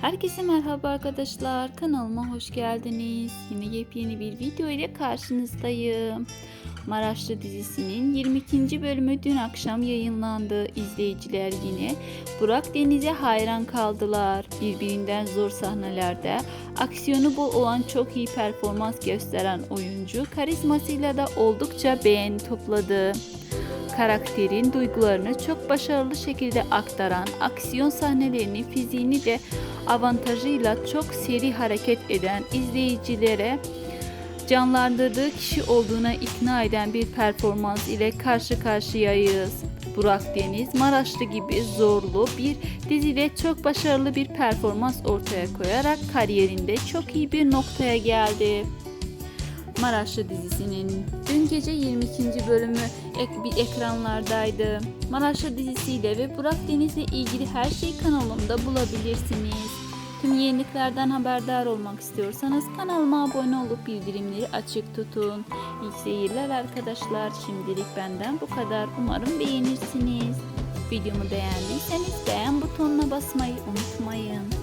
Herkese merhaba arkadaşlar. Kanalıma hoş geldiniz. Yine yepyeni bir video ile karşınızdayım. Maraşlı dizisinin 22. bölümü dün akşam yayınlandı. İzleyiciler yine Burak Deniz'e hayran kaldılar. Birbirinden zor sahnelerde aksiyonu bol olan çok iyi performans gösteren oyuncu karizmasıyla da oldukça beğeni topladı karakterin duygularını çok başarılı şekilde aktaran, aksiyon sahnelerini, fiziğini de avantajıyla çok seri hareket eden izleyicilere canlandırdığı kişi olduğuna ikna eden bir performans ile karşı karşıyayız. Burak Deniz, Maraşlı gibi zorlu bir dizide çok başarılı bir performans ortaya koyarak kariyerinde çok iyi bir noktaya geldi. Maraşlı dizisinin dün gece 22. bölümü ek bir ekranlardaydı. Maraşlı dizisiyle ve Burak Deniz'le ilgili her şeyi kanalımda bulabilirsiniz. Tüm yeniliklerden haberdar olmak istiyorsanız kanalıma abone olup bildirimleri açık tutun. İyi seyirler arkadaşlar. Şimdilik benden bu kadar. Umarım beğenirsiniz. Videomu beğendiyseniz beğen butonuna basmayı unutmayın.